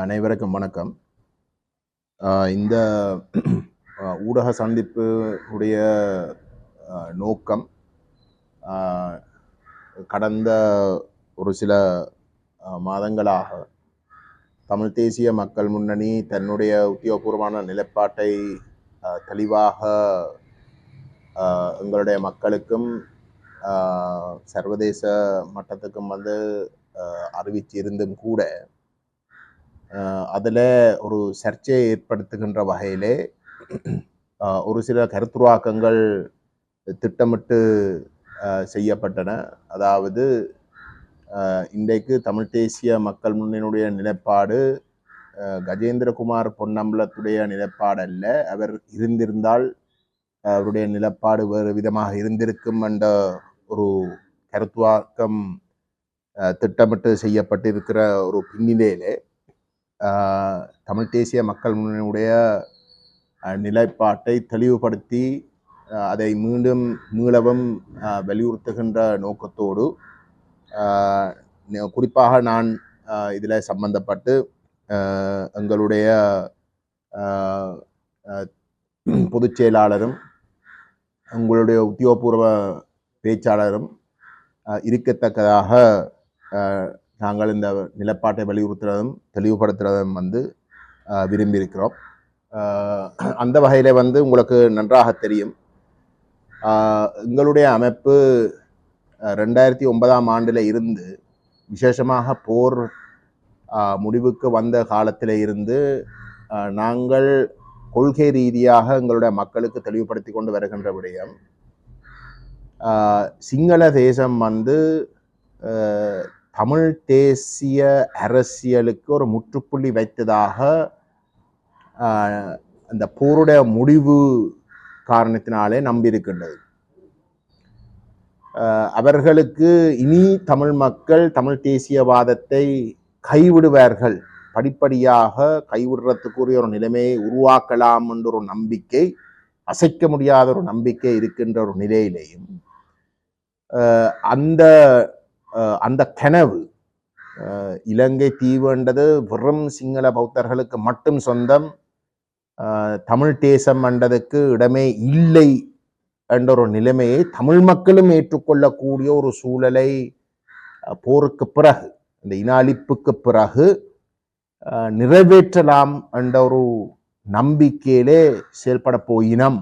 அனைவருக்கும் வணக்கம். இந்த ஊடக சந்திப்பு உடைய நோக்கம் கடந்த ஒரு சில மாதங்களாக தமிழ் தேசிய மக்கள் முன்னணி தன்னுடைய உத்தியோகபூர்வமான நிலைப்பாட்டை தெளிவாக எங்களுடைய மக்களுக்கும் சர்வதேச மட்டத்துக்கும் வந்து அறிவிச்சிருந்தும் கூட அதில் ஒரு சர்ச்சையை ஏற்படுத்துகின்ற வகையிலே ஒரு சில கருத்துருவாக்கங்கள் திட்டமிட்டு செய்யப்பட்டன. அதாவது இன்றைக்கு தமிழ் தேசிய மக்கள் முன்னணியினுடைய நிலைப்பாடு கஜேந்திரகுமார் பொன்னம்பலத்துடைய நிலைப்பாடு அல்ல அவர் இருந்திருந்தால் அவருடைய நிலப்பாடு வேறு விதமாக இருந்திருக்கும் என்ற ஒரு கருத்துவாக்கம் திட்டமிட்டு செய்யப்பட்டிருக்கிற ஒரு பின்னிலையிலே தமிழ் தேசிய மக்கள் முன்னணியுடைய நிலைப்பாட்டை தெளிவுபடுத்தி அதை மீண்டும் மீளவும் வலியுறுத்துகின்ற நோக்கத்தோடு குறிப்பாக நான் இதில் சம்பந்தப்பட்டு எங்களுடைய பொதுச் செயலாளரும் உங்களுடைய உத்தியோகபூர்வ பேச்சாளரும் இருக்கத்தக்கதாக நாங்கள் இந்த நிலப்பாட்டை வலியுறுத்துறதும் தெளிவுபடுத்துறதும் வந்து விரும்பியிருக்கிறோம். அந்த வகையில் வந்து உங்களுக்கு நன்றாக தெரியும். எங்களுடைய அமைப்பு ரெண்டாயிரத்தி ஒன்பதாம் ஆண்டில் இருந்து விசேஷமாக போர் முடிவுக்கு வந்த காலத்தில் இருந்து நாங்கள் கொள்கை ரீதியாக எங்களுடைய மக்களுக்கு தெளிவுபடுத்தி கொண்டு வருகின்ற விடயம். சிங்கள தேசம் வந்து தமிழ் தேசிய அரசியலுக்கு ஒரு முற்றுப்புள்ளி வைத்ததாக அந்த போருடைய முடிவு காரணத்தினாலே நம்பியிருக்கின்றது. அவர்களுக்கு இனி தமிழ் மக்கள் தமிழ் தேசியவாதத்தை கைவிடுவார்கள். படிப்படியாக கைவிடுறதுக்குரிய ஒரு நிலைமையை உருவாக்கலாம் என்ற ஒரு நம்பிக்கை அசைக்க முடியாத ஒரு நம்பிக்கை இருக்கின்ற ஒரு நிலையிலேயும் அந்த அந்த கனவு இலங்கை தீவுன்றது வெறும் சிங்கள பௌத்தர்களுக்கு மட்டும் சொந்தம். தமிழ் தேசம் என்றதுக்கு இடமே இல்லை என்ற ஒரு நிலைமையை தமிழ் மக்களும் ஏற்றுக்கொள்ளக்கூடிய ஒரு சூழலை போருக்கு பிறகு இந்த இன அழிப்புக்கு பிறகு நிறைவேற்றலாம் என்ற ஒரு நம்பிக்கையிலே செயல்பட போயினம்.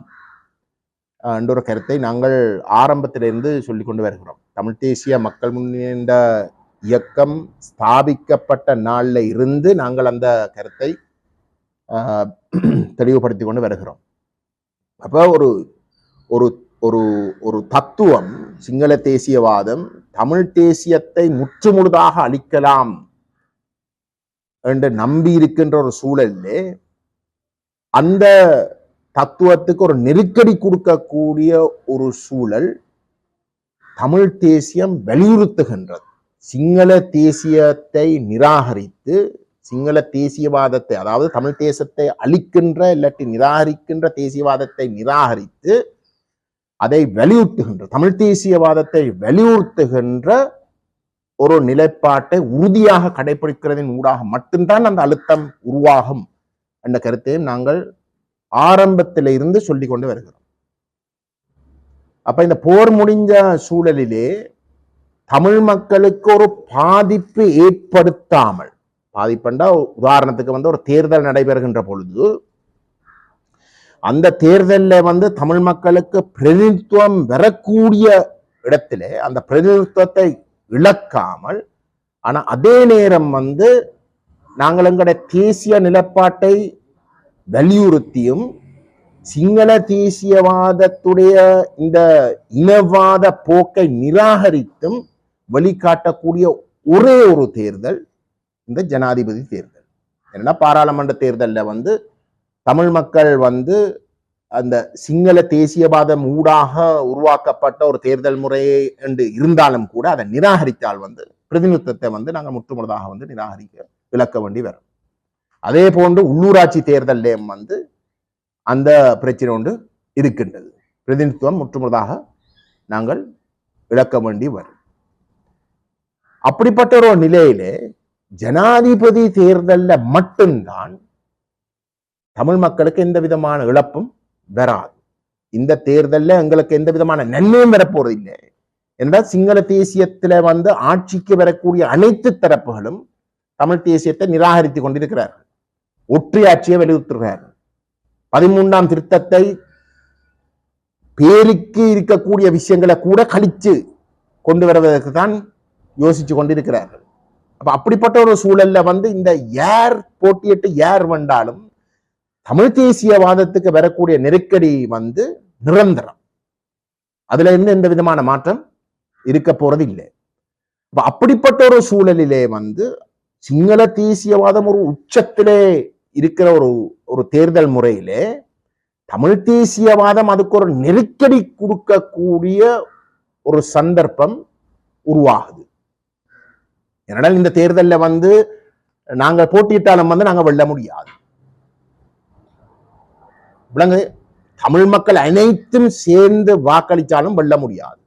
என்ற ஒரு கருத்தை நாங்கள் ஆரம்பத்திலிருந்து சொல்லி கொண்டு வருகிறோம். தமிழ் தேசிய மக்கள் முன்னேற்ற இயக்கம் ஸ்தாபிக்கப்பட்ட நாளில் இருந்து நாங்கள் அந்த கருத்தை ஆஹ் தெளிவுபடுத்தி கொண்டு வருகிறோம். அப்போ ஒரு ஒரு ஒரு ஒரு தத்துவம் சிங்கள தேசியவாதம் தமிழ் தேசியத்தை முற்றுமுழுதாக அழிக்கலாம் என்று நம்பி இருக்கின்ற ஒரு சூழலில் அந்த தத்துவத்துக்கு ஒரு நெருக்கடி கொடுக்கக்கூடிய ஒரு சூழல் தமிழ் தேசியம் வலியுறுத்துகின்றது. சிங்கள தேசியத்தை நிராகரித்து சிங்கள தேசியவாதத்தை அதாவது தமிழ் தேசத்தை அழிக்கின்ற இல்லாட்டி நிராகரிக்கின்ற தேசியவாதத்தை நிராகரித்து அதை வலியுறுத்துகின்ற தமிழ் தேசியவாதத்தை வலியுறுத்துகின்ற ஒரு நிலைப்பாட்டை உறுதியாக கடைபிடிக்கிறதின் ஊடாக மட்டும்தான் அந்த அழுத்தம் உருவாகும் என்ற கருத்தையும் நாங்கள் ஆரம்பத்தில இருந்து சொல்லி கொண்டு வருகிறோம். அப்ப இந்த போர் முடிஞ்ச சூழலிலே தமிழ் மக்களுக்கு ஒரு பாதிப்பு ஏற்படுத்தாமல் பாதிப்புண்டா உதாரணத்துக்கு வந்து ஒரு தேர்தல் நடைபெறுகின்ற பொழுது அந்த தேர்தலில் வந்து தமிழ் மக்களுக்கு பிரதிநிதித்துவம் வரக்கூடிய இடத்திலே அந்த பிரதிநிதித்துவத்தை இழக்காமல் ஆனா அதே நேரம் வந்து நாங்கள் எங்களுடைய தேசிய நிலப்பாட்டை வலியுறுத்தியும் சிங்கள தேசியவாதத்துடைய இந்த இனவாத போக்கை நிராகரித்தும் வழிகாட்டக்கூடிய ஒரே ஒரு தேர்தல் இந்த ஜனாதிபதி தேர்தல். என்னன்னா பாராளுமன்ற தேர்தலில் வந்து தமிழ் மக்கள் வந்து அந்த சிங்கள தேசியவாதம் ஊடாக உருவாக்கப்பட்ட ஒரு தேர்தல் முறை என்று இருந்தாலும் கூட அதை நிராகரித்தால் வந்து பிரதிநிதித்துவத்தை வந்து நாங்கள் முற்றுமுழுதாக வந்து நிராகரிக்க விளக்க வேண்டி வரும். அதே போன்று உள்ளூராட்சி தேர்தலையும் வந்து அந்த பிரச்சனை ஒன்று இருக்கின்றது. பிரதிநிதித்துவம் முற்றுமுறதாக நாங்கள் இழக்க வேண்டி வரும். அப்படிப்பட்ட ஒரு நிலையிலே ஜனாதிபதி தேர்தல்ல மட்டும்தான் தமிழ் மக்களுக்கு எந்த விதமான இழப்பும் வராது. இந்த தேர்தல்ல எங்களுக்கு எந்த விதமான நன்மையும் வரப்போறது இல்லை. என்றால் சிங்கள தேசியத்தில் வந்து ஆட்சிக்கு வரக்கூடிய அனைத்து தரப்புகளும் தமிழ் தேசியத்தை நிராகரித்து கொண்டிருக்கிறார்கள். ஒற்றையாட்சியை வலியுறுத்துகிறார். பதிமூன்றாம் திருத்தத்தை பேருக்கு இருக்கக்கூடிய விஷயங்களை கூட கழிச்சு கொண்டு வருவதற்கு தான் யோசிச்சு கொண்டிருக்கிறார்கள். அப்ப அப்படிப்பட்ட ஒரு சூழல்ல வந்து இந்த யார் போட்டியிட்டு யார் வந்தாலும் தமிழ் தேசியவாதத்துக்கு வரக்கூடிய நெருக்கடி வந்து நிரந்தரம். அதுல இருந்து எந்த விதமான மாற்றம் இருக்க போறது இல்லை அப்ப அப்படிப்பட்ட ஒரு சூழலிலே வந்து சிங்கள தேசியவாதம் ஒரு உச்சத்திலே இருக்கிற ஒரு ஒரு தேர்தல் முறையிலே தமிழ் தேசியவாதம் அதுக்கு ஒரு நெருக்கடி கொடுக்கக்கூடிய ஒரு சந்தர்ப்பம் உருவாகுது. ஏனென்றால் இந்த தேர்தல்ல வந்து நாங்க போட்டியிட்டாலும் வந்து நாங்க வெல்ல முடியாது. விளங்கு தமிழ் மக்கள் அனைத்தும் சேர்ந்து வாக்களித்தாலும் வெல்ல முடியாது.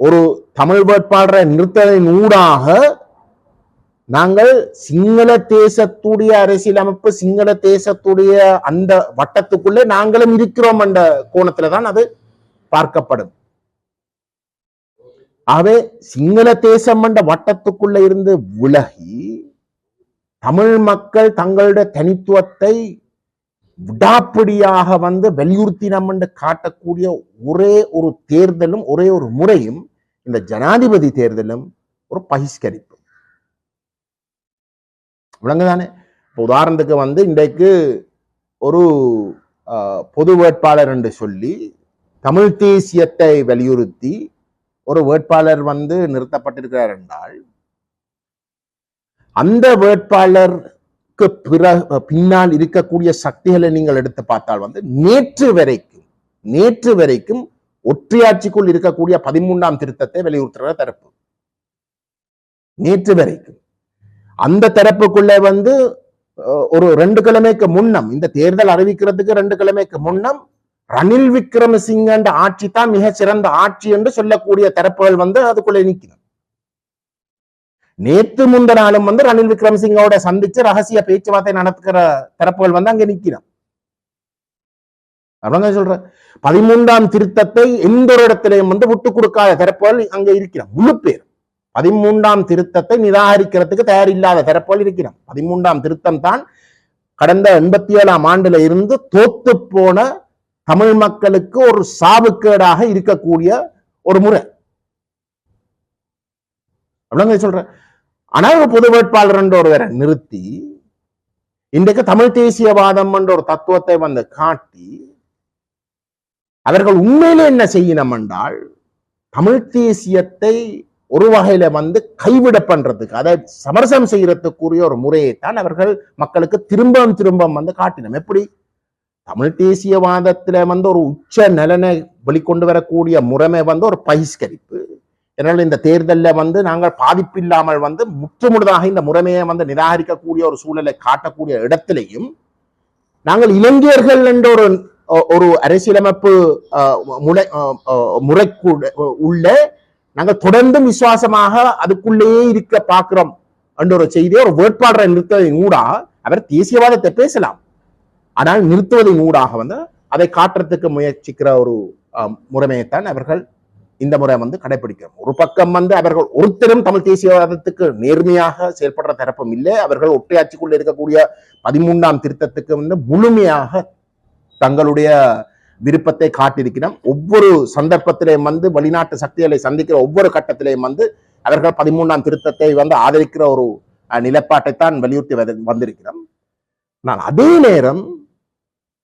ஒரு தமிழ் வேட்பாளரை நிறுத்தலின் ஊடாக நாங்கள் சிங்கள தேசத்துடைய அரசியலமைப்பு சிங்கள தேசத்துடைய அந்த வட்டத்துக்குள்ளே நாங்களும் இருக்கிறோம் என்ற கோணத்துல தான் அது பார்க்கப்படும். ஆகவே சிங்கள தேசம் என்ற வட்டத்துக்குள்ள இருந்து விலகி தமிழ் மக்கள் தங்களுடைய தனித்துவத்தை விடாப்பிடியாக வந்து வலியுறுத்தினம் என்று காட்டக்கூடிய ஒரே ஒரு தேர்தலும் ஒரே ஒரு முறையும் இந்த ஜனாதிபதி தேர்தலும் ஒரு பகிஷ்கரிப்பு. விளங்குதானே? இப்போ உதாரணத்துக்கு வந்து இன்றைக்கு ஒரு பொது வேட்பாளர் என்று சொல்லி தமிழ் தேசியத்தை வலியுறுத்தி ஒரு வேட்பாளர் வந்து நிறுத்தப்பட்டிருக்கிறார் என்றால் அந்த வேட்பாளருக்கு பிற பின்னால் இருக்கக்கூடிய சக்திகளை நீங்கள் எடுத்து பார்த்தால் வந்து நேற்று வரைக்கும் நேற்று வரைக்கும் ஒற்றையாட்சிக்குள் இருக்கக்கூடிய பதிமூன்றாம் திருத்தத்தை வலியுறுத்துகிற தரப்பு. நேற்று வரைக்கும். அந்த தரப்புக்குள்ளே வந்து ஒரு ரெண்டு கிழமைக்கு முன்னம் இந்த தேர்தல் அறிவிக்கிறதுக்கு ரெண்டு கிழமைக்கு முன்னம் ரணில் விக்ரமசிங்கன்ற ஆட்சி தான் மிக சிறந்த ஆட்சி என்று சொல்லக்கூடிய தரப்புகள் வந்து அதுக்குள்ளே நிற்கணும் நேத்து முந்த நாளும் வந்து ரணில் விக்ரமசிங்கோட சந்திச்சு ரகசிய பேச்சுவார்த்தை நடத்துகிற தரப்புகள் வந்து அங்க நிக்கிறான் அவங்க சொல்ற பதிமூன்றாம் திருத்தத்தை எந்த ஒரு இடத்திலையும் வந்து விட்டு கொடுக்காத தரப்புகள் அங்க இருக்கிறோம் முழு பேர் பதிமூன்றாம் திருத்தத்தை நிராகரிக்கிறதுக்கு தயாரில்லாத தரப்போல் இருக்கிறோம் பதிமூன்றாம் திருத்தம் தான் கடந்த எண்பத்தி ஏழாம் ஆண்டுல இருந்து தோத்து போன தமிழ் மக்களுக்கு ஒரு சாவுக்கேடாக இருக்கக்கூடிய ஒரு முறை. அப்படின்னு சொல்றேன். ஆனால் பொது வேட்பாளர் என்ற ஒருவரை நிறுத்தி இன்றைக்கு தமிழ் தேசியவாதம் என்ற ஒரு தத்துவத்தை வந்து காட்டி அவர்கள் உண்மையிலே என்ன செய்யணும் என்றால் தமிழ் தேசியத்தை ஒரு வகையில வந்து கைவிட பண்றதுக்கு அதை சமரசம் செய்யறதுக்குரிய ஒரு முறையைத்தான் அவர்கள் மக்களுக்கு திரும்பவும் திரும்ப வந்து காட்டினோம். எப்படி? தமிழ் தேசியவாதத்துல வந்து ஒரு உச்ச நலனை வெளிக்கொண்டு வரக்கூடிய முறைமை வந்து ஒரு பகிஷ்கரிப்பு. இதனால் இந்த தேர்தல்ல வந்து நாங்கள் பாதிப்பில்லாமல் வந்து முற்றுமுழுதாக இந்த முறைமையை வந்து நிராகரிக்கக்கூடிய ஒரு சூழலை காட்டக்கூடிய இடத்திலையும் நாங்கள் இளைஞர்கள் என்ற ஒரு ஒரு அரசியலமைப்பு முறை அஹ், முறைக்கூட உள்ள நாங்கள் தொடர்ந்தும் விசுவாசமாக அதுக்குள்ளேயே இருக்க பார்க்கிறோம் என்ற ஒரு செய்தியை ஒரு வேட்பாளரை நிறுத்ததின் ஊடாக அவர் தேசியவாதத்தை பேசலாம். ஆனால் நிறுத்துவதின் ஊடாக வந்து அதை காட்டுறதுக்கு முயற்சிக்கிற ஒரு அஹ், முறைமையைத்தான் அவர்கள் இந்த முறை வந்து கடைபிடிக்கிறோம். ஒரு பக்கம் வந்து அவர்கள் ஒருத்தரும் தமிழ் தேசியவாதத்துக்கு நேர்மையாக செயல்படுற தரப்பும் இல்லை. அவர்கள் ஒற்றையாட்சிக்குள்ள இருக்கக்கூடிய பதிமூன்றாம் திருத்தத்துக்கு வந்து முழுமையாக தங்களுடைய விருப்பத்தை காட்டியிருக்கிறோம். ஒவ்வொரு சந்தர்ப்பத்திலேயும் வந்து வெளிநாட்டு சக்திகளை சந்திக்கிற ஒவ்வொரு கட்டத்திலேயும் வந்து அவர்கள் பதிமூன்றாம் திருத்தத்தை வந்து ஆதரிக்கிற ஒரு நிலைப்பாட்டைத்தான் வலியுறுத்தி வந்திருக்கிறோம். நான் அதே நேரம்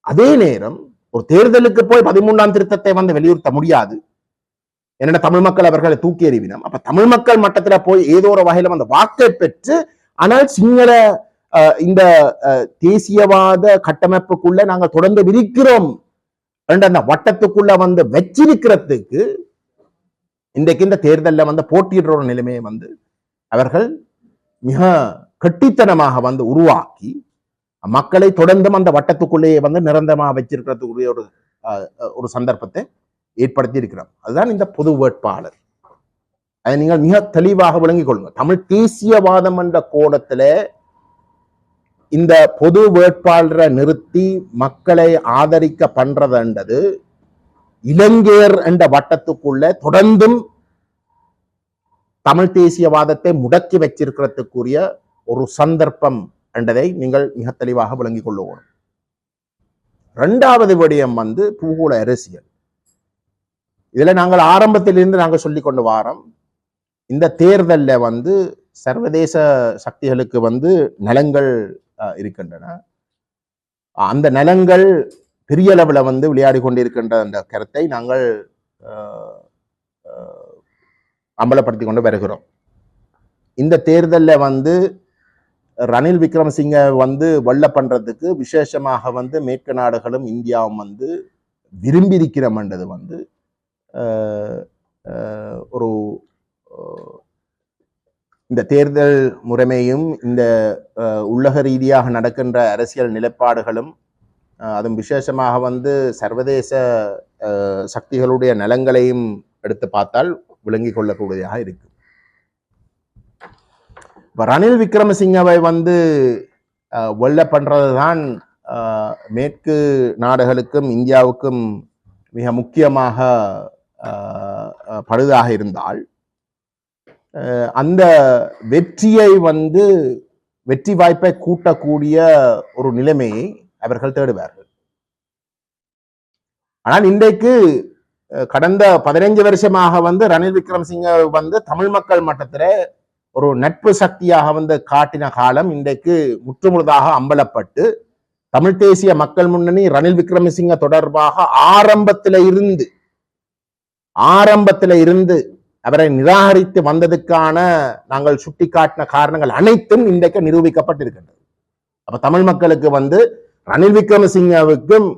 அதே நேரம் ஒரு தேர்தலுக்கு போய் பதிமூன்றாம் திருத்தத்தை வந்து வலியுறுத்த முடியாது. என்னென்ன தமிழ் மக்கள் அவர்களை தூக்கி எறிவினம். அப்ப தமிழ் மக்கள் மட்டத்துல போய் ஏதோ ஒரு வகையில அந்த வாக்கை பெற்று ஆனால் சிங்கள அஹ், இந்த அஹ், தேசியவாத கட்டமைப்புக்குள்ள நாங்க தொடர்ந்து விரிக்கிறோம் என்ற அந்த வட்டத்துக்குள்ள வந்து வச்சிருக்கிறதுக்கு இன்றைக்கு இந்த தேர்தல்ல வந்து போட்டியிடுற ஒரு நிலைமையை வந்து அவர்கள் மிக கட்டித்தனமாக வந்து உருவாக்கி மக்களை தொடர்ந்தும் அந்த வட்டத்துக்குள்ளேயே வந்து நிரந்தரமாக வச்சிருக்கிறதுக்குரிய ஒரு அஹ், ஒரு சந்தர்ப்பத்தை ஏற்படுத்தி இருக்கிறோம் அதுதான் இந்த பொது வேட்பாளர். அதை நீங்கள் மிக தெளிவாக விளங்கிக் கொள்ளுங்க தமிழ் தேசியவாதம் என்ற கோணத்துல இந்த பொது வேட்பாளரை நிறுத்தி மக்களை ஆதரிக்க பண்றதுன்றது இலங்கையர் என்ற வட்டத்துக்குள்ள தொடர்ந்தும் தமிழ் தேசியவாதத்தை முடக்கி வச்சிருக்கிறதுக்குரிய ஒரு சந்தர்ப்பம் என்றதை நீங்கள் மிக தெளிவாக விளங்கிக் கொள்ளுவோம். ரெண்டாவது விடயம் வந்து பூகோள அரசியல். இதில் நாங்கள் ஆரம்பத்திலிருந்து நாங்கள் சொல்லி கொண்டு வாரோம் இந்த தேர்தல்ல வந்து சர்வதேச சக்திகளுக்கு வந்து நலங்கள் இருக்கின்றன. அந்த நலங்கள் பெரிய அளவில் வந்து விளையாடி கொண்டிருக்கின்ற அந்த கருத்தை நாங்கள் அம்பலப்படுத்தி கொண்டு வருகிறோம். இந்த தேர்தலில் வந்து ரணில் விக்ரமசிங்க வந்து வெள்ள பண்ணுறதுக்கு விசேஷமாக வந்து மேற்கு நாடுகளும் இந்தியாவும் வந்து விரும்பி இருக்கிறோம்ன்றது வந்து ஒரு இந்த தேர்தல் முறைமையும் இந்த உள்ளக ரீதியாக நடக்கின்ற அரசியல் நிலைப்பாடுகளும் அதுவும் விசேஷமாக வந்து சர்வதேச சக்திகளுடைய நலங்களையும் எடுத்து பார்த்தால் விளங்கிக் கொள்ளக்கூடியதாக இருக்கு இப்ப ரணில் விக்ரமசிங்கவை வந்து வெல்ல வெள்ள பண்றதுதான் மேற்கு நாடுகளுக்கும் இந்தியாவுக்கும் மிக முக்கியமாக பழுதாக படுதாக இருந்தால் அந்த வெற்றியை வந்து வெற்றி வாய்ப்பை கூட்டக்கூடிய ஒரு நிலைமையை அவர்கள் தேடுவார்கள். ஆனால் இன்றைக்கு கடந்த பதினைஞ்சு வருஷமாக வந்து ரணில் விக்ரமசிங்க வந்து தமிழ் மக்கள் மட்டத்தில் ஒரு நட்பு சக்தியாக வந்து காட்டின காலம் இன்றைக்கு முற்றுமுழுதாக அம்பலப்பட்டு தமிழ் தேசிய மக்கள் முன்னணி ரணில் விக்ரமசிங்க தொடர்பாக ஆரம்பத்தில இருந்து ஆரம்பத்தில இருந்து அவரை நிராகரித்து வந்ததுக்கான நாங்கள் சுட்டிக்காட்டின காரணங்கள் அனைத்தும் இன்றைக்கு நிரூபிக்கப்பட்டிருக்கின்றது. அப்ப தமிழ் மக்களுக்கு வந்து ரணில் விக்ரமசிங்கவுக்கும்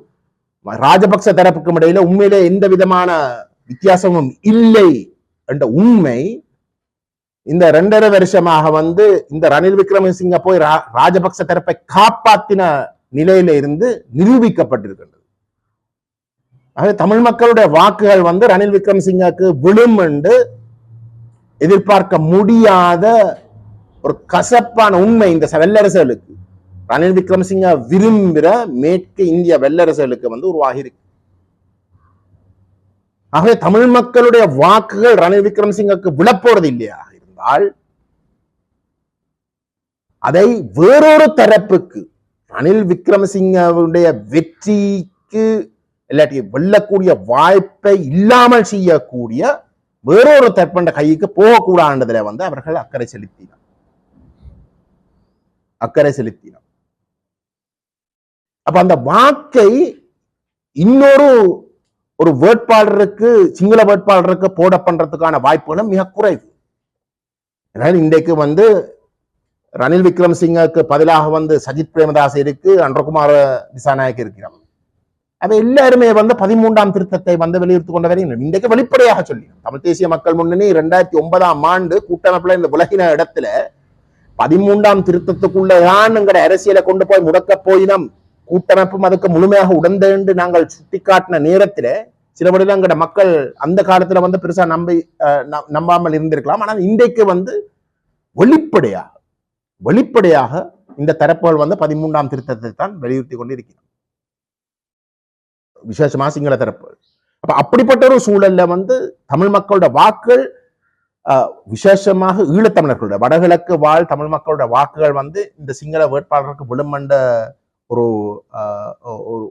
ராஜபக்ச தரப்புக்கும் இடையில உண்மையிலே எந்த விதமான வித்தியாசமும் இல்லை என்ற உண்மை இந்த ரெண்டரை வருஷமாக வந்து இந்த ரணில் விக்ரமசிங்க போய் ரா- ராஜபக்ச தரப்பை காப்பாத்தின நிலையில இருந்து நிரூபிக்கப்பட்டிருக்கின்றது. ஆக தமிழ் மக்களுடைய வாக்குகள் வந்து ரணில் விக்ரமசிங்கக்கு விழும் என்று எதிர்பார்க்க முடியாத ஒரு கசப்பான உண்மை இந்த ச- வெள்ளரசுகளுக்கு ரணில் விக்ரமசிங்க விரும்புகிற மேற்கு இந்திய வெள்ளரசுகளுக்கு வந்து உருவாகியிருக்கு ஆகவே தமிழ் மக்களுடைய வாக்குகள் ரணில் விக்ரமசிங்கக்கு விழப்போறது இல்லையா? இருந்தால் அதை வேறொரு தரப்புக்கு ரணில் விக்ரமசிங்கவுடைய வெற்றிக்கு இல்லாட்டி வெல்லக்கூடிய வாய்ப்பை இல்லாமல் செய்யக்கூடிய வேறொரு தற்பண்ட கைக்கு போகக்கூடாதுல வந்து அவர்கள் அக்கறை செலுத்தினார். அக்கறை செலுத்தினார். அப்ப அந்த வாக்கை இன்னொரு ஒரு வேட்பாளருக்கு சிங்கள வேட்பாளருக்கு போட பண்றதுக்கான வாய்ப்புகளும் மிக குறைவு. அதனால இன்றைக்கு வந்து ரணில் விக்ரமசிங்கக்கு பதிலாக வந்து சஜித் பிரேமதாஸ் இருக்கு அன்றகுமார் திசாநாயக் இருக்கிறார். அது எல்லாருமே வந்து பதிமூன்றாம் திருத்தத்தை வந்து வலியுறுத்தி கொண்டு வருகின்றனர் இன்றைக்கு வெளிப்படையாக சொல்லி. தமிழ் தேசிய மக்கள் முன்னணி இரண்டாயிரத்தி ஒன்பதாம் ஆண்டு கூட்டமைப்புல இந்த உலகின இடத்துல பதிமூன்றாம் திருத்தத்துக்குள்ளதான் எங்கட அரசியலை கொண்டு போய் முடக்க போயினம். கூட்டமைப்பும் அதுக்கு முழுமையாக உடந்தேண்டு நாங்கள் சுட்டிக்காட்டின நேரத்துல சில வழியில எங்கட மக்கள் அந்த காலத்துல வந்து பெருசா நம்பி அஹ், நம்பாமல் இருந்திருக்கலாம். ஆனால் இன்றைக்கு வந்து வெளிப்படையாக வெளிப்படையாக இந்த தரப்புகள் வந்து பதிமூன்றாம் திருத்தத்தை தான் வலியுறுத்தி கொண்டு இருக்கிறோம் விசேஷமா சிங்கள தரப்பு. அப்போ அப்படிப்பட்ட ஒரு சூழல்ல வந்து தமிழ் மக்களோட வாக்குகள் விசேஷமாக ஈழத்தமிழர்களோட வடகிழக்கு வாழ் தமிழ் மக்களோட வாக்குகள் வந்து இந்த சிங்கள வேட்பாளருக்கு விழுமண்ட ஒரு அஹ்,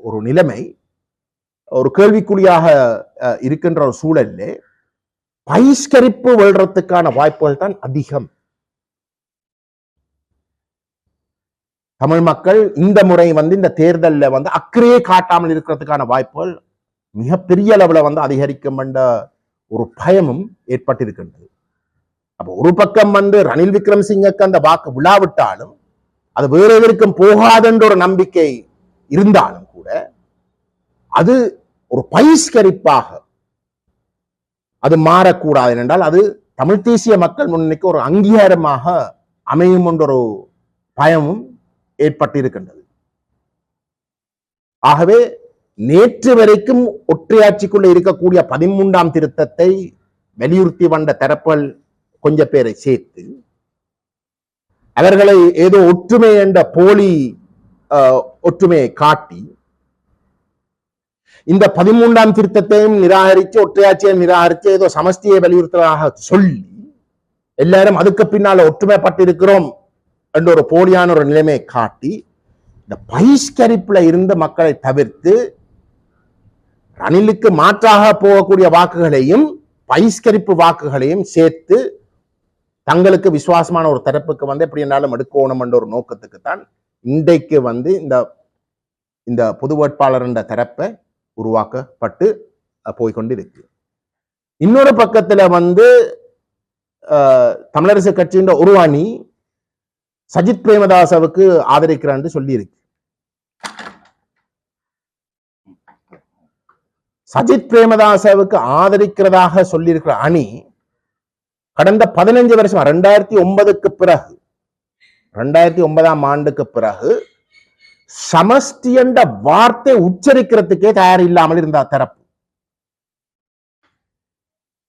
ஒரு நிலைமை ஒரு கேள்விக்குறியாக இருக்கின்ற ஒரு சூழல்ல பகிஷ்கரிப்பு வெல்றதுக்கான வாய்ப்புகள் தான் அதிகம். தமிழ் மக்கள் இந்த முறை வந்து இந்த தேர்தல்ல வந்து அக்கறையே காட்டாமல் இருக்கிறதுக்கான வாய்ப்புகள் மிகப்பெரிய அளவுல வந்து அதிகரிக்கும் என்ற ஒரு பயமும் ஏற்பட்டிருக்கின்றது. அப்போ ஒரு பக்கம் வந்து ரணில் விக்ரம்சிங்கக்கு அந்த வாக்கு விழாவிட்டாலும் அது வேற எதற்கும் போகாதென்ற ஒரு நம்பிக்கை இருந்தாலும் கூட அது ஒரு பயிஷ்கரிப்பாக அது மாறக்கூடாது என்றால் அது தமிழ் தேசிய மக்கள் முன்னணிக்கு ஒரு அங்கீகாரமாக அமையும் என்ற ஒரு பயமும் ஏற்பட்டிருக்கின்றது. ஆகவே நேற்று வரைக்கும் ஒற்றையாட்சிக்குள்ள இருக்கக்கூடிய பதிமூன்றாம் திருத்தத்தை வலியுறுத்தி வந்த தரப்பல் கொஞ்ச பேரை சேர்த்து அவர்களை ஏதோ ஒற்றுமை என்ற போலி ஒற்றுமையை காட்டி இந்த பதிமூன்றாம் திருத்தத்தையும் நிராகரித்து ஒற்றையாட்சியை நிராகரித்து ஏதோ சமஸ்தியை வலியுறுத்துவதாக சொல்லி எல்லாரும் அதுக்கு பின்னால் ஒற்றுமைப்பட்டிருக்கிறோம். என்ற ஒரு போலியான ஒரு நிலைமையை காட்டி இந்த பகிஷ்கரிப்புல இருந்த மக்களை தவிர்த்து ரணிலுக்கு மாற்றாக போகக்கூடிய வாக்குகளையும் பகிஷ்கரிப்பு வாக்குகளையும் சேர்த்து தங்களுக்கு விசுவாசமான ஒரு தரப்புக்கு வந்து எப்படி என்றாலும் எடுக்கணும் என்ற ஒரு நோக்கத்துக்கு தான் இன்றைக்கு வந்து இந்த இந்த பொது வேட்பாளர் என்ற தரப்பை உருவாக்கப்பட்டு போய்கொண்டு போய்க்கொண்டிருக்கு இன்னொரு பக்கத்துல வந்து தமிழரசு கட்சியின் ஒரு அணி சஜித் பிரேமதாசவுக்கு ஆதரிக்கிறான்னு சொல்லியிருக்கு. சஜித் பிரேமதாசவுக்கு ஆதரிக்கிறதாக சொல்லியிருக்கிற அணி கடந்த பதினஞ்சு வருஷம் ரெண்டாயிரத்தி ஒன்பதுக்கு பிறகு ரெண்டாயிரத்தி ஒன்பதாம் ஆண்டுக்கு பிறகு சமஷ்டி என்ற வார்த்தை உச்சரிக்கிறதுக்கே தயார் இல்லாமல் இருந்த தரப்பு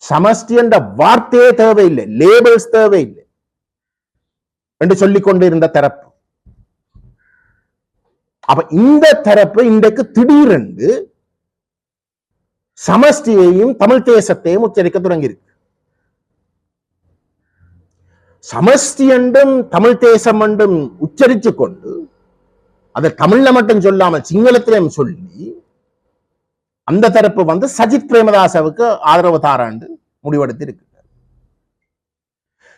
சமஷ்டி என்ற வார்த்தையே தேவையில்லை லேபிள்ஸ் தேவையில்லை. என்று சொல்லிக் கொண்டிருந்த தரப்பு. அப்ப இந்த தரப்பு இன்றைக்கு திடீரென்று சமஷ்டியையும் தமிழ் தேசத்தையும் உச்சரிக்க தொடங்கியிருக்கு. சமஷ்டி என்றும் தமிழ் தேசம் என்றும் உச்சரித்து கொண்டு அதை தமிழ்ல மட்டும் சொல்லாமல் சிங்களத்திலையும் சொல்லி அந்த தரப்பு வந்து சஜித் பிரேமதாசவுக்கு ஆதரவு தாராண்டு முடிவெடுத்திருக்கு.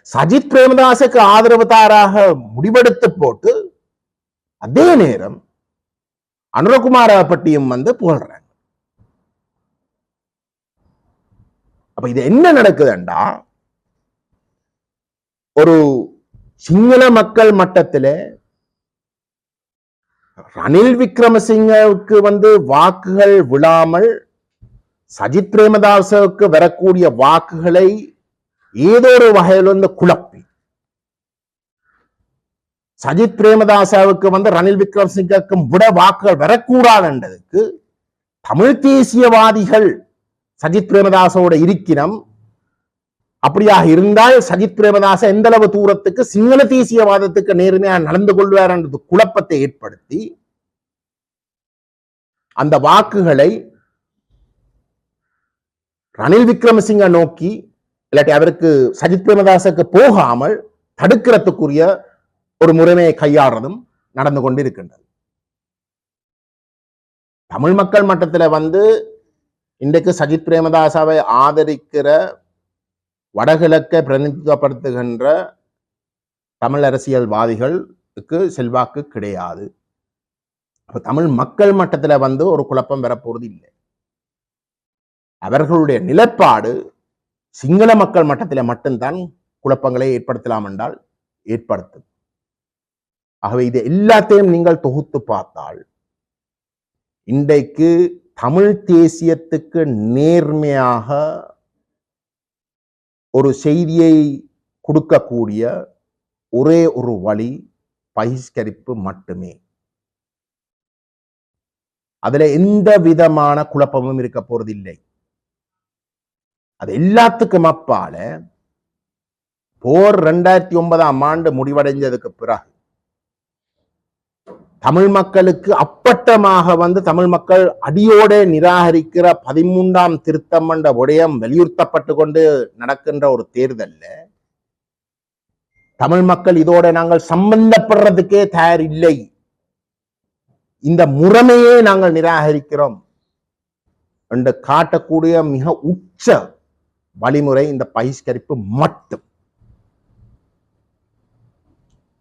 சஜித் பிரேமதாசுக்கு ஆதரவு தாராக முடிவெடுத்து போட்டு அதே நேரம் அனுரகுமார பட்டியும் வந்து புகழ்றாங்க. அப்ப இது என்ன நடக்குதுண்டா ஒரு சிங்கள மக்கள் மட்டத்தில் ரணில் விக்ரமசிங்கவுக்கு வந்து வாக்குகள் விழாமல் சஜித் பிரேமதாசவுக்கு வரக்கூடிய வாக்குகளை ஏதோ ஒரு வகையில் வந்து குழப்பி சஜித் பிரேமதாசாவுக்கு வந்து ரணில் விக்ரமசிங்கக்கு விட வாக்குகள் வரக்கூடாதுன்றதுக்கு தமிழ் தேசியவாதிகள் சஜித் பிரேமதாசோட இருக்கினம். அப்படியாக இருந்தால் சஜித் பிரேமதாச எந்த அளவு தூரத்துக்கு சிங்கள தேசியவாதத்துக்கு நேர்மையாக நடந்து கொள்வார் என்றது குழப்பத்தை ஏற்படுத்தி அந்த வாக்குகளை ரணில் விக்ரமசிங்க நோக்கி இல்லாட்டி அவருக்கு சஜித் பிரேமதாசுக்கு போகாமல் தடுக்கிறதுக்குரிய ஒரு முறைமையை கையாடுறதும் நடந்து கொண்டிருக்கின்றது. தமிழ் மக்கள் மட்டத்துல வந்து இன்றைக்கு சஜித் பிரேமதாசாவை ஆதரிக்கிற வடகிழக்கை பிரதிநிதித்துவப்படுத்துகின்ற தமிழ் அரசியல்வாதிகளுக்கு செல்வாக்கு கிடையாது. அப்ப தமிழ் மக்கள் மட்டத்துல வந்து ஒரு குழப்பம் வரப்போறது இல்லை. அவர்களுடைய நிலப்பாடு சிங்கள மக்கள் மட்டத்தில் மட்டும்தான் குழப்பங்களை ஏற்படுத்தலாம் என்றால் ஏற்படுத்தும். ஆகவே இது எல்லாத்தையும் நீங்கள் தொகுத்து பார்த்தால் இன்றைக்கு தமிழ் தேசியத்துக்கு நேர்மையாக ஒரு செய்தியை கொடுக்கக்கூடிய ஒரே ஒரு வழி பகிஷ்கரிப்பு மட்டுமே. அதுல எந்த விதமான குழப்பமும் இருக்க போறதில்லை. அது எல்லாத்துக்கும் அப்பால போர் ரெண்டாயிரத்தி ஒன்பதாம் ஆண்டு முடிவடைஞ்சதுக்கு பிறகு தமிழ் மக்களுக்கு அப்பட்டமாக வந்து தமிழ் மக்கள் அடியோட நிராகரிக்கிற பதிமூன்றாம் திருத்தம் என்ற விடயம் வலியுறுத்தப்பட்டு கொண்டு நடக்கின்ற ஒரு தேர்தல்ல தமிழ் மக்கள் இதோட நாங்கள் சம்பந்தப்படுறதுக்கே தயார் இல்லை இந்த முறைமையே நாங்கள் நிராகரிக்கிறோம். என்று காட்டக்கூடிய மிக உச்ச வழிமுறை இந்த பகிஷ்கரிப்பு மட்டும்.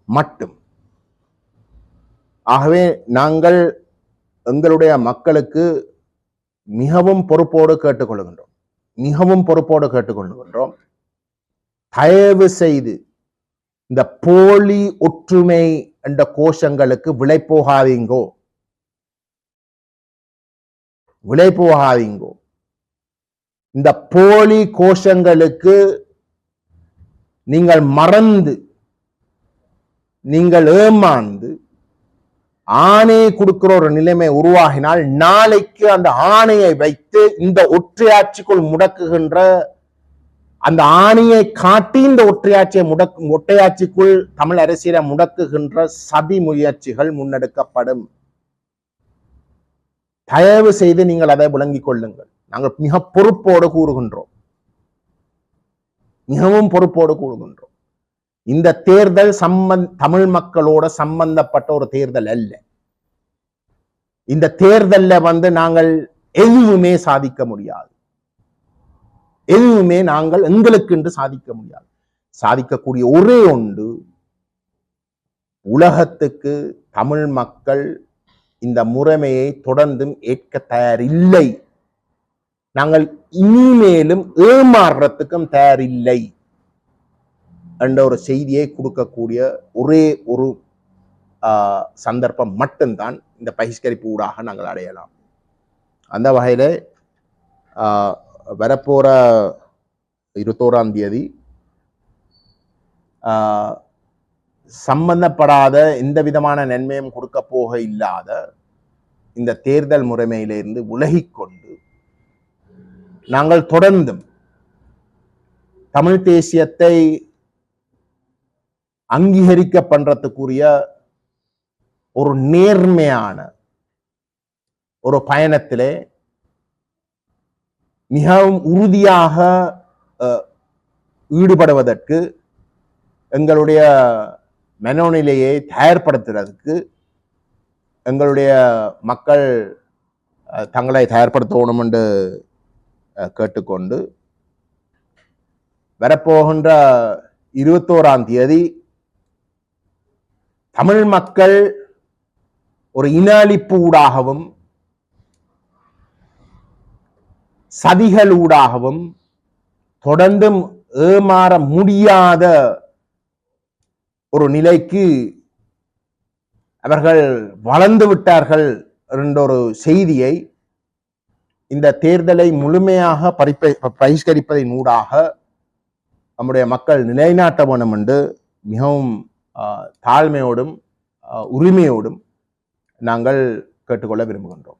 மட்டும். ஆகவே நாங்கள் எங்களுடைய மக்களுக்கு மிகவும் பொறுப்போடு கேட்டுக்கொள்கின்றோம். மிகவும் பொறுப்போடு கேட்டுக்கொள்கின்றோம். தயவு செய்து இந்த போலி ஒற்றுமை என்ற கோஷங்களுக்கு விலை போகாதீங்கோ. விலை போகாதீங்கோ. இந்த போலி கோஷங்களுக்கு நீங்கள் மறந்து நீங்கள் ஏமாந்து ஆணையை கொடுக்கிற ஒரு நிலைமை உருவாகினால் நாளைக்கு அந்த ஆணையை வைத்து இந்த ஒற்றையாட்சிக்குள் முடக்குகின்ற அந்த ஆணையை காட்டி இந்த ஒற்றையாட்சியை முடக்கு ஒற்றையாட்சிக்குள் தமிழ் அரசியலை முடக்குகின்ற சதி முயற்சிகள் முன்னெடுக்கப்படும். தயவு செய்து நீங்கள் அதை விளங்கிக் கொள்ளுங்கள். நாங்கள் மிக பொறுப்போடு கூறுகின்றோம். மிகவும் பொறுப்போடு கூறுகின்றோம். இந்த தேர்தல் சம்பந்த தமிழ் மக்களோட சம்பந்தப்பட்ட ஒரு தேர்தல் அல்ல. இந்த தேர்தல்ல வந்து நாங்கள் எதுவுமே சாதிக்க முடியாது. எதுவுமே நாங்கள் எங்களுக்கென்று சாதிக்க முடியாது. சாதிக்கக்கூடிய ஒரே ஒன்று உலகத்துக்கு தமிழ் மக்கள் இந்த முறைமையை தொடர்ந்தும் ஏற்க தயாரில்லை. நாங்கள் இனிமேலும் ஏமாறுறதுக்கும் தயாரில்லை என்ற ஒரு செய்தியை கொடுக்கக்கூடிய ஒரே ஒரு ஆஹ், சந்தர்ப்பம் மட்டும்தான் இந்த பகிஷ்கரிப்பு ஊடாக நாங்கள் அடையலாம். அந்த வகையில ஆஹ், வரப்போற இருபத்தோராம் தேதி ஆஹ், சம்பந்தப்படாத எந்த விதமான நன்மையும் கொடுக்க போக இல்லாத இந்த தேர்தல் முறைமையிலிருந்து உலகிக்கொண்டு நாங்கள் தொடர்ந்தும் தமிழ் தேசியத்தை அங்கீகரிக்க பண்றதுக்குரிய ஒரு நேர்மையான ஒரு பயணத்திலே மிகவும் உறுதியாக ஈடுபடுவதற்கு எங்களுடைய மனோநிலையை தயார்படுத்துறதுக்கு எங்களுடைய மக்கள் தங்களை தயார்படுத்தணும் என்று கேட்டுக்கொண்டு வரப்போகின்ற இருபத்தோராம் தேதி தமிழ் மக்கள் ஒரு இன அழிப்பு ஊடாகவும் சதிகள் ஊடாகவும் தொடர்ந்தும் ஏமாற முடியாத ஒரு நிலைக்கு அவர்கள் வளர்ந்து விட்டார்கள் என்ற ஒரு செய்தியை இந்த தேர்தலை முழுமையாக பறிப்பை பகிஷ்கரிப்பதின் ஊடாக நம்முடைய மக்கள் நிலைநாட்ட வேண்டும் என்று மிகவும் ஆஹ், தாழ்மையோடும் ஆஹ், உரிமையோடும் நாங்கள் கேட்டுக்கொள்ள விரும்புகின்றோம்.